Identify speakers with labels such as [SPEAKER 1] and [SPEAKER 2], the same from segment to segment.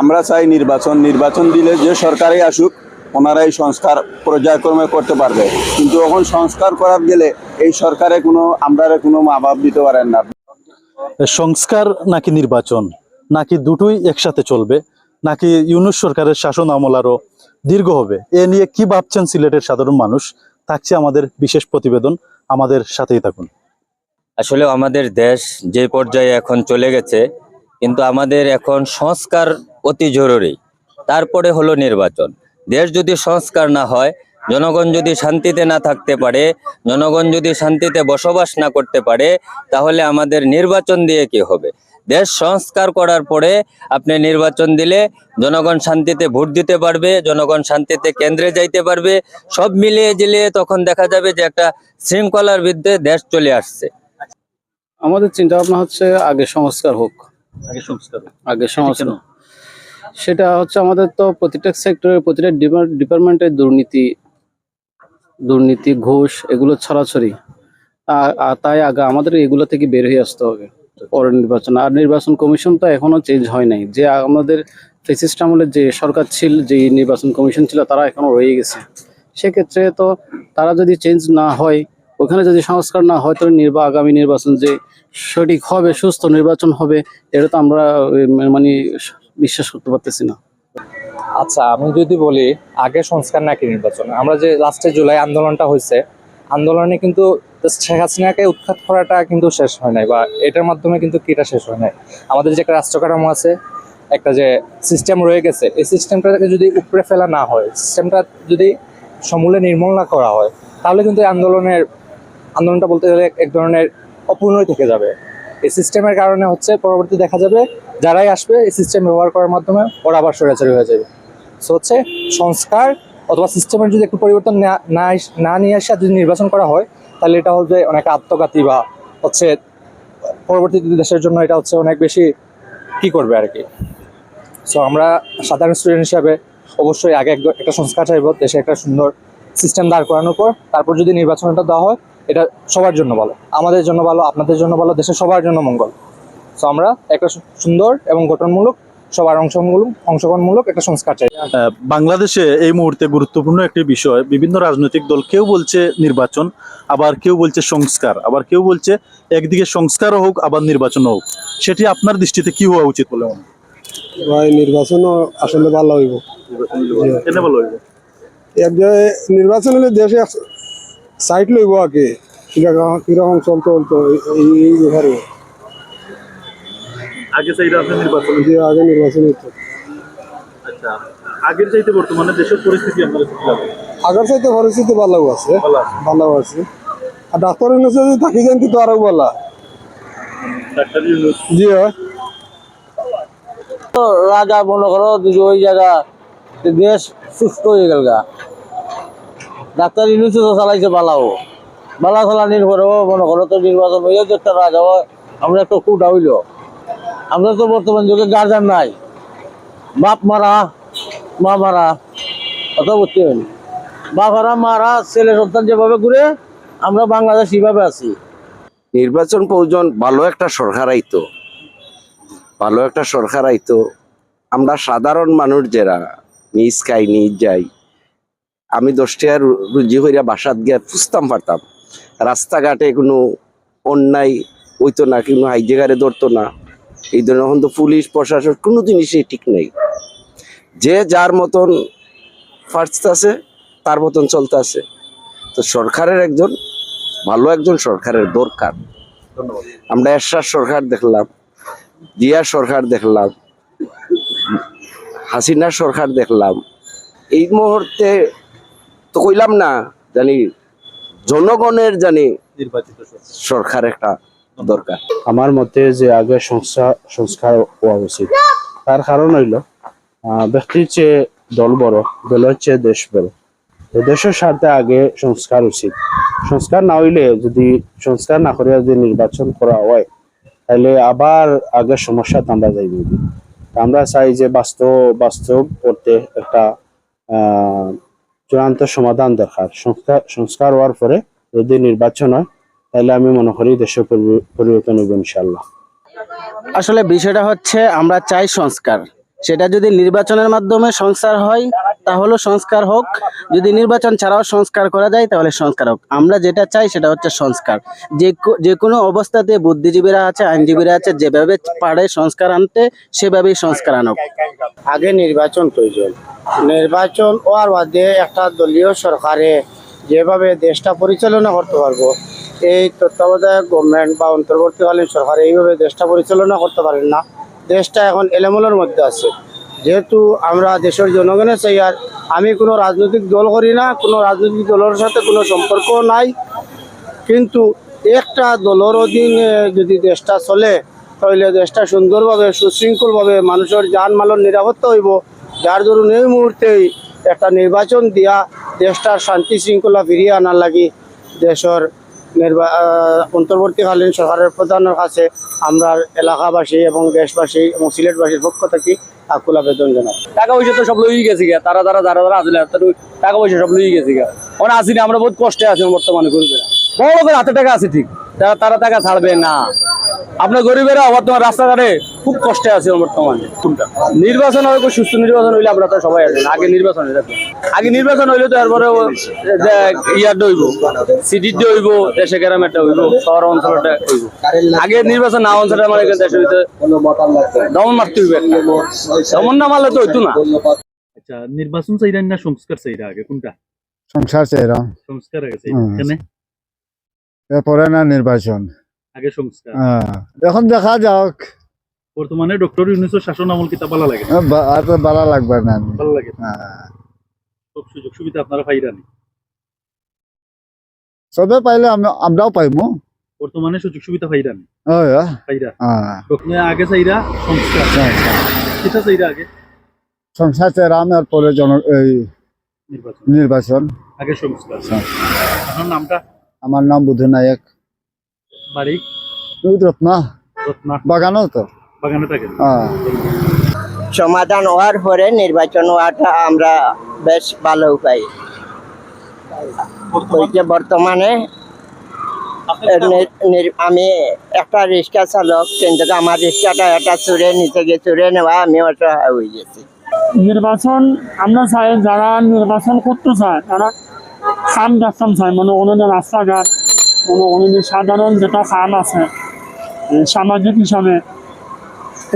[SPEAKER 1] আমরা চাই নির্বাচন নির্বাচন দিলে যে সরকারই আসুক ওনারাই সংস্কার পর্যায়ক্রমে করতে পারবে। কিন্তু এখন সংস্কার করার গেলে এই সরকারে কোনো আমরা কোনো মা বাপ দিতে পারেন না।
[SPEAKER 2] সংস্কার নাকি নির্বাচন? নাকি দুটোই একসাথে চলবে? নাকি ইউনুস সরকারের শাসন আমল আরও দীর্ঘ হবে? এ নিয়ে কি ভাবছেন সিলেটের সাধারণ মানুষ? থাকছে আমাদের বিশেষ প্রতিবেদন। আমাদের সাথেই থাকুন।
[SPEAKER 3] আসলে আমাদের দেশ যে পর্যায়ে এখন চলে গেছে কিন্তু আমাদের এখন সংস্কার অতি জরুরি। তারপরে হলো নির্বাচন। দেশ যদি সংস্কার না হয়, জনগণ যদি শান্তিতে না থাকতে পারে, জনগণ যদি শান্তিতে বসবাস না করতে পারে, তাহলে আমাদের নির্বাচন দিয়ে কি হবে? দেশ সংস্কার করার পরে আপনি নির্বাচন দিলে জনগণ শান্তিতে ভোট দিতে পারবে, জনগণ শান্তিতে কেন্দ্রে যাইতে পারবে। সব মিলিয়ে জিলিয়ে তখন দেখা যাবে যে একটা শৃঙ্খলার বিরুদ্ধে দেশ চলে আসছে।
[SPEAKER 4] আমাদের চিন্তা ভাবনা হচ্ছে আগে সংস্কার হোক।
[SPEAKER 2] আগে সংস্কার
[SPEAKER 4] আগে সংস্কার। সেটা হচ্ছে আমাদের তো প্রতিটা সেক্টরের প্রতিটা ডিপার্টমেন্টের দুর্নীতি দুর্নীতি ঘোষ এগুলো ছড়াছড়ি। আর তাই আগে আমাদের এগুলো থেকে বের হয়ে আসতে হবে। পরে নির্বাচন। আর নির্বাচন কমিশন তো এখনও চেঞ্জ হয় নাই। যে আমাদের ফেসিস্ট আমলের যে সরকার ছিল যে নির্বাচন কমিশন ছিল তারা এখনও রয়ে গেছে। সেক্ষেত্রে তো তারা যদি চেঞ্জ না হয় ওখানে যদি সংস্কার না হয় তো নির্বা, আগামী নির্বাচন যে সঠিক হবে, সুস্থ নির্বাচন হবে, এটা তো আমরা মানে বিশ্বাস করতে পারতেছি না।
[SPEAKER 5] আচ্ছা আমি যদি বলি, আগে সংস্কার নাকি নির্বাচন? আমরা যে লাস্টে জুলাই আন্দোলনটা হয়েছে, আন্দোলনে কিন্তু শেখ হাসিনাকে উৎখাত করাটা কিন্তু শেষ হয় নাই, বা এটার মাধ্যমে কিন্তু কিটা শেষ হয় নাই? আমাদের যে একটা রাষ্ট্র কাঠামো আছে, একটা যে সিস্টেম রয়ে গেছে, এই সিস্টেমটাকে যদি উপরে ফেলা না হয় সিস্টেমটা যদি সমূলে নির্মূল না করা হয়, তাহলে কিন্তু আন্দোলনের আন্দোলনটা বলতে গেলে এক ধরনের অপূর্ণই থেকে যাবে। এই সিস্টেমের কারণে হচ্ছে পরবর্তী দেখা যাবে যারাই আসবে এই সিস্টেম ব্যবহার করার মাধ্যমে ওরা আবার সরাসরি হয়ে যাবে। সো হচ্ছে সংস্কার অথবা সিস্টেমের যদি একটু পরিবর্তন না না নিয়ে আসা যদি নির্বাচন করা হয়, তাহলে এটা হবে অনেক আত্মঘাতী বা হচ্ছে পরবর্তী দেশের জন্য এটা হচ্ছে অনেক বেশি কি করবে আর কি সো আমরা সাধারণ স্টুডেন্ট হিসাবে অবশ্যই আগে এক- একটা সংস্কার চাইব, দেশে একটা সুন্দর সিস্টেম দাঁড় করানোর পর, তারপর যদি নির্বাচনটা দেওয়া হয় এটা সবার জন্য ভালো। আমাদের জন্য ভালো আপনাদের জন্য ভালো দেশের সবার জন্য মঙ্গল। সো আমরা একটা সুন্দর এবং গঠনমূলক সবার অংশমূলক অংশগ্রহণমূলক একটা সংস্কার চাই।
[SPEAKER 2] বাংলাদেশে এই মুহূর্তে গুরুত্বপূর্ণ একটি বিষয় বিভিন্ন রাজনৈতিক দল কেউ বলছে নির্বাচন আবার কেউ বলছে সংস্কার আবার কেউ বলছে একদিকে সংস্কারও হোক আবার নির্বাচনও হোক। সেটি আপনার দৃষ্টিতে কি হওয়া উচিত বলে মনে
[SPEAKER 6] ভাই নির্বাচনও আসলে ভালো হইব।
[SPEAKER 2] ভালো হইবে?
[SPEAKER 6] এক জায়গায় নির্বাচন হলে দেশে সাইট লইব আগে। কীরকম কীরকম চলতে চলতো এই
[SPEAKER 2] আগে চাইতে আপনি নির্বাচন
[SPEAKER 6] যে আগে নির্বাচন হতো
[SPEAKER 2] আচ্ছা আগের চাইতে বর্তমানে দেশের পরিস্থিতি আপনার কি লাগে?
[SPEAKER 6] আগের চাইতে পরিস্থিতি ভালো আছে।
[SPEAKER 2] ভালো আছে।
[SPEAKER 6] ভালো আছে। আর ডাক্তারের কাছে যদি থাকি যান কিন্তু আরও ভালো।
[SPEAKER 2] ডাক্তার ইউনুস?
[SPEAKER 6] জি হয়
[SPEAKER 7] রাজা মনে করো ওই জায়গা দেশ সুস্থ হয়ে গেল গা। ডাক্তার ইউনিসে তো চালাইছে বালাও। বালা চালানির পরেও মনে করো তো নির্বাচন হয়ে যে একটা রাজা আমরা একটা কুটা হইল। আমরা তো বর্তমান যুগে গার্জান নাই। বাপ মারা, মা মারা, কথা বুঝতেন বাপ মারা মারা, ছেলে সন্তান যেভাবে ঘুরে, আমরা বাংলাদেশ এইভাবে আছি।
[SPEAKER 8] নির্বাচন প্রয়োজন, ভালো একটা সরকার আইতো। ভালো একটা সরকার আইতো। আমরা সাধারণ মানুষ যারা, নিজ খাই নিজ যাই। আমি দশটা রুজি হইয়া বাসাত গিয়া ফুসতাম পারতাম। রাস্তাঘাটে কোনো অন্যায় হইতো না কোনো হাইজেগারে ধরতো না। এই ধরনের এখন তো পুলিশ প্রশাসন কোনো জিনিসই ঠিক নেই। যে যার মতন ফার্স্ট আছে তার মতন চলতে আছে তো সরকারের একজন ভালো একজন সরকারের দরকার। আমরা এরশাদ সরকার দেখলাম জিয়া সরকার দেখলাম হাসিনা সরকার দেখলাম। এই মুহূর্তে তো কইলাম না জানি জনগণের জানি
[SPEAKER 2] নির্বাচিত সরকার।
[SPEAKER 8] একটা দরকার।
[SPEAKER 9] আমার মতে যে আগে সংস্কার সংস্কার হওয়া উচিত। তার কারণ হইল আহ, ব্যক্তির চেয়ে দল বড় দলের চেয়ে দেশ বড়। দেশের স্বার্থে আগে সংস্কার উচিত। সংস্কার না হইলে যদি সংস্কার না করিয়া যদি নির্বাচন করা হয় তাহলে আবার আগের সমস্যা আমরা যাইব। আমরা চাই যে বাস্তব বাস্তব করতে একটা আহ চূড়ান্ত সমাধান দরকার। সংস্কার সংস্কার হওয়ার পরে যদি নির্বাচন হয়, তাহলে আমি মনে করি দেশের পরিবর্তন হইব ইনশাল্লাহ
[SPEAKER 4] আসলে বিষয়টা হচ্ছে আমরা চাই সংস্কার।
[SPEAKER 7] সেটা যদি নির্বাচনের মাধ্যমে সংস্কার হয় তাহলে সংস্কার হোক, যদি নির্বাচন ছাড়াও সংস্কার করা যায় তাহলে সংস্কার হোক। আমরা যেটা চাই সেটা হচ্ছে সংস্কার। যে যে কোনো অবস্থাতে বুদ্ধিজীবীরা আছে, আইনজীবীরা আছে, যেভাবে পারে সংস্কার আনতে, সেভাবেই সংস্কার আনক।
[SPEAKER 10] আগে নির্বাচন প্রয়োজন। নির্বাচন হওয়ার বাদে একটা দলীয় সরকারে যেভাবে দেশটা পরিচালনা করতে পারব, এই তত্ত্বাবধায়ক গভর্নমেন্ট বা অন্তর্বর্তীকালীন সরকার এইভাবে দেশটা পরিচালনা করতে পারেন না। দেশটা এখন এলোমেলোর মধ্যে আছে। যেহেতু আমরা দেশের জনগণের চাই, আর আমি কোনো রাজনৈতিক দল করি না, কোনো রাজনৈতিক দলের সাথে কোনো সম্পর্ক নাই। কিন্তু একটা দলের অধীনে যদি দেশটা চলে, তাহলে দেশটা সুন্দরভাবে, সুশৃঙ্খলভাবে মানুষের যান মালের নিরাপত্তা হইব। যার দরুন এই মুহূর্তেই একটা নির্বাচন দিয়া দেশটার শান্তি শৃঙ্খলা ফিরিয়ে আনার লাগি দেশের নির্বা অন্তর্বর্তীকালীন সরকারের প্রধানের কাছে আমরা এলাকাবাসী এবং দেশবাসী এবং সিলেটবাসীর পক্ষ থেকে
[SPEAKER 4] টাকা পয়সা তো সব লই তারা তারা যারা আসলে টাকা পয়সা সব আমরা বহুত কষ্টে আছি, বর্তমানে গরিবেরা। বড় করে হাতে টাকা আছে ঠিক, তারা তারা টাকা ছাড়বে না। আপনার গরিবেরা বর্তমান রাস্তাঘাটে খুব কষ্টে আছে বর্তমানে। কোনটা? নির্বাচন হবে সুস্থ নির্বাচন হইলে আমরা তো সবাই আছেন আগে নির্বাচন তো। আগে নির্বাচন হইলে তো এরপরে ইয়ার হইব। সিটির হইব দেশে গ্রামেরটা হইব শহর অঞ্চলটা হইব। আগে নির্বাচন না অঞ্চলের মানে দেশের ভিতরে দমন মারতে হইবে। দমন না মারলে তো হইতো না।
[SPEAKER 2] আচ্ছা নির্বাচন চাইরা না সংস্কার চাইরা আগে? কোনটা?
[SPEAKER 6] সংসার চেহারা
[SPEAKER 2] সংস্কার আগে
[SPEAKER 6] চাইরা। এরপরে না নির্বাচন।
[SPEAKER 2] আগে সংস্কার।
[SPEAKER 6] এখন দেখা যাক।
[SPEAKER 2] বর্তমানে ডক্টর ইউনুসের শাসন আমল কিতা ভালো লাগে?
[SPEAKER 6] আর তো ভালো লাগবে না।
[SPEAKER 2] ভালো লাগে? সব সুযোগ সুবিধা আপনারা পাইরানি।
[SPEAKER 6] সবে পাইলে আমরাও পাইমু।
[SPEAKER 2] বর্তমানে সুযোগ সুবিধা পাইরানি। পাইরা। আগে চাইরা সংস্কার। কিতা চাইরা আগে।
[SPEAKER 6] সংসার পরে জন এই
[SPEAKER 2] নির্বাচন।
[SPEAKER 6] নির্বাচন।
[SPEAKER 2] আগে সংস্কার। আপনার নামটা?
[SPEAKER 6] আমার নাম বুধু নায়ক।
[SPEAKER 2] বাড়ি?
[SPEAKER 6] রত্না।
[SPEAKER 2] রত্না।
[SPEAKER 6] বাগানও তো।
[SPEAKER 2] বাগানে থাকে?
[SPEAKER 6] হ্যাঁ।
[SPEAKER 10] সমাধান হওয়ার পরে নির্বাচন হওয়াটা আমরা বেশ ভালো পাই বর্তমানে আমি একটা রিক্সা চালক কিন্তু আমার রিক্সাটা একটা চুরে নিতে গিয়ে চুরে নেওয়া আমি অসহায় হয়ে গেছি।
[SPEAKER 11] নির্বাচন আমরা চাই যারা নির্বাচন করতে চায় তারা খাম রাস্তাম চায় মানে ওনাদের রাস্তাঘাট ওনাদের সাধারণ যেটা খাম আছে সামাজিক হিসাবে,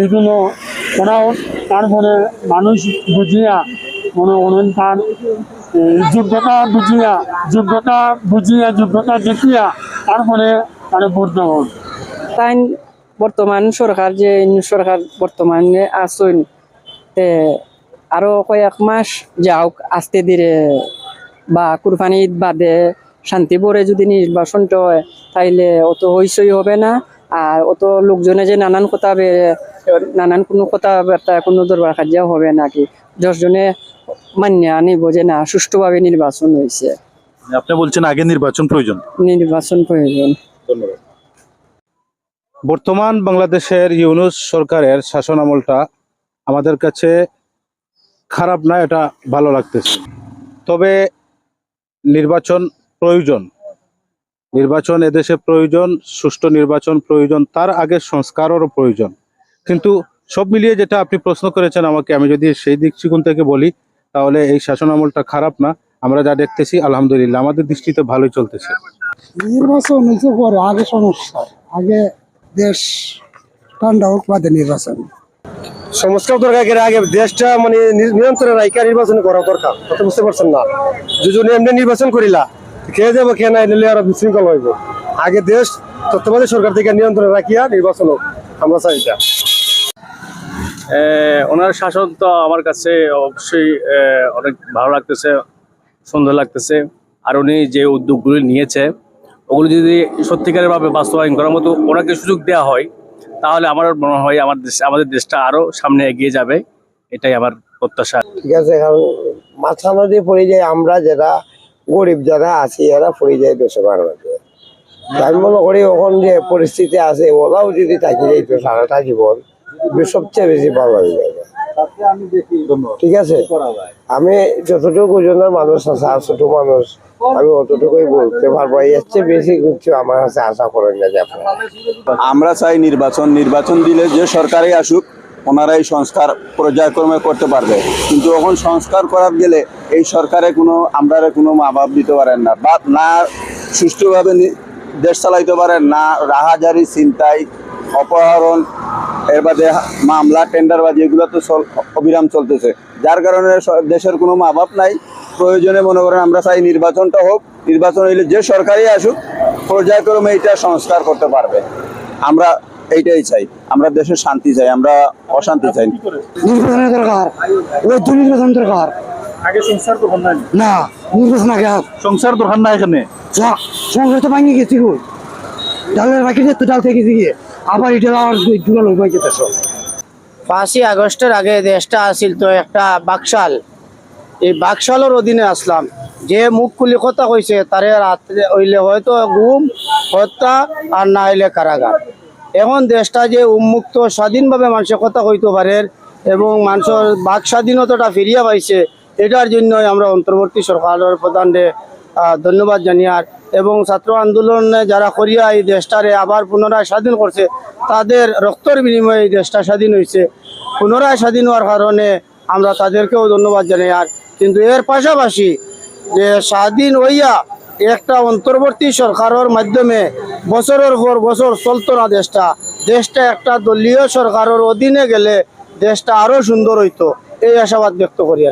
[SPEAKER 11] এইগুলো ওরাও তারপরে মানুষ বুঝিয়া মানে ওনার তার যোগ্যতা বুঝিয়া যোগ্যতা বুঝিয়া, যোগ্যতা দেখিয়া তারপরে তারা ভোট দেওয়া
[SPEAKER 12] তাই বর্তমান সরকার যে সরকার বর্তমানে আসুন তে আরও কয়েক মাস যাওক, আস্তে ধীরে বা কুরবানি ঈদ বাদে শান্তি ভরে যদি নির্বাচনটা হয় তাইলে অত হইসই হবে না। আর অত লোকজনে যে নানান কথা নানান কোনো কথা বার্তা কোনো দরবার কাজিয়াও হবে নাকি দশজনে মান্য আনিব যে না সুষ্ঠুভাবে নির্বাচন হয়েছে
[SPEAKER 2] আপনি বলছেন আগে নির্বাচন প্রয়োজন।
[SPEAKER 12] নির্বাচন প্রয়োজন।
[SPEAKER 2] ধন্যবাদ। বর্তমান বাংলাদেশের ইউনুস সরকারের শাসন আমলটা আমাদের কাছে খারাপ না এটা ভালো লাগতেছে। তবে নির্বাচন প্রয়োজন। নির্বাচন এদেশে প্রয়োজন সুষ্ঠু নির্বাচন প্রয়োজন তার আগে সংস্কারেরও প্রয়োজন। কিন্তু সব মিলিয়ে যেটা আপনি প্রশ্ন করেছেন আমাকে আমি যদি সেই দৃষ্টিকোণ থেকে বলি তাহলে এই শাসন আমলটা খারাপ না। আমরা যা দেখতেছি আলহামদুলিল্লাহ আমাদের দৃষ্টিতে ভালোই চলতেছে।
[SPEAKER 6] নির্বাচন হচ্ছে পরে আগে সমস্যা আগে দেশ ঠান্ডা হোক বাদে নির্বাচন।
[SPEAKER 10] সংস্কার দরকার আগে দেশটা মানে নিয়ন্ত্রণে রাখা নির্বাচন করা দরকার বুঝতে পারছেন না। যদি এমনি নির্বাচন করিলা খেয়ে যাব খেয়ে নাই নিলে আরও বিশৃঙ্খল হইব আগে দেশ তত্ত্বাবধায়ক সরকার থেকে নিয়ন্ত্রণে রাখিয়া নির্বাচন হোক আমরা চাই এটা
[SPEAKER 4] ওনার শাসন তো আমার কাছে অবশ্যই আহ, অনেক ভালো লাগতেছে সুন্দর লাগতেছে। আর উনি যে উদ্যোগগুলি নিয়েছে ওগুলো যদি সত্যিকারের ভাবে বাস্তবায়ন করার মতো ওনাকে সুযোগ দেওয়া হয় তাহলে আমার মনে হয় আমার দেশ আমাদের দেশটা আরও সামনে এগিয়ে যাবে। এটাই আমার প্রত্যাশা।
[SPEAKER 10] ঠিক আছে কারণ মাথা নদী পড়ে যায় আমরা যারা গরিব যারা আছি, এরা পড়ে যায় বেসরকার মধ্যে আমি মনে করি ওখান যে পরিস্থিতি আছে, ওরাও যদি থাকি যাইতো সারাটা জীবন সবচেয়ে বেশি ভালো হয়ে যাবে। ঠিক আছে? আমি যতটুকু ওজনের মানুষ আছে, আর ছোট মানুষ, আমি অতটুকুই বলতে পারব, এর চেয়ে বেশি কিছু আমার কাছে আশা করেন না
[SPEAKER 1] আমরা চাই নির্বাচন নির্বাচন দিলে যে সরকারই আসুক ওনারা এই সংস্কার পর্যায়ক্রমে করতে পারবে। কিন্তু এখন সংস্কার করার গেলে এই সরকারে কোনো আমরা কোনো মা বাপ দিতে পারেন না বা না সুষ্ঠুভাবে দেশ চালাইতে পারেন না, রাহাজারি চিন্তাই অপহরণ, এর বাদে মামলা, টেন্ডারবাজি, এগুলো তো অবিরাম চলতেছে। যার কারণে দেশের কোনো মা বাপ নাই। প্রয়োজনে মনে করেন আমরা চাই নির্বাচনটা হোক। নির্বাচন হইলে যে সরকারই আসুক, পর্যায়ক্রমে এটা সংস্কার করতে পারবে। আমরা এইটাই চাই। আমরা দেশের শান্তি চাই আমরা অশান্তি চাই।
[SPEAKER 10] নির্বাচনের দরকার। ওই নির্বাচন দরকার।
[SPEAKER 2] আগে সংসার করবেন না
[SPEAKER 10] না নির্বাচন আগে
[SPEAKER 2] সংসার দরকার না এখানে।
[SPEAKER 10] সংসার তো ভাঙিয়ে গেছি গো। ডালের বাকি তো ডাল থেকে গিয়ে। আবার এটা আবার দুটো লোক বাকি পাঁচই আগস্টের আগে দেশটা আসিল তো একটা বাকশাল। এই বাকশালের অধীনে আসলাম। যে মুখ খুলি কথা কইছে তারে রাত্রে হইলে হয়তো ঘুম হত্যা আর না হইলে কারাগার। এখন দেশটা যে উন্মুক্ত স্বাধীনভাবে মানুষের কথা কইতে পারে এবং মানুষের বাক স্বাধীনতাটা ফিরিয়া পাইছে এটার জন্যই আমরা অন্তর্বর্তী সরকারের প্রধানরে আহ, ধন্যবাদ জানিয়ার এবং ছাত্র আন্দোলনে যারা করিয়া এই দেশটারে আবার পুনরায় স্বাধীন করছে তাদের রক্তর বিনিময়ে এই দেশটা স্বাধীন হয়েছে পুনরায় স্বাধীন হওয়ার কারণে আমরা তাদেরকেও ধন্যবাদ জানাই আর কিন্তু এর পাশাপাশি যে স্বাধীন হইয়া একটা অন্তর্বর্তী সরকারের মাধ্যমে বছরের পর বছর চলতো না দেশটা। দেশটা একটা দলীয় সরকারের অধীনে গেলে দেশটা আরও সুন্দর হইতো। এই আশাবাদ ব্যক্ত করি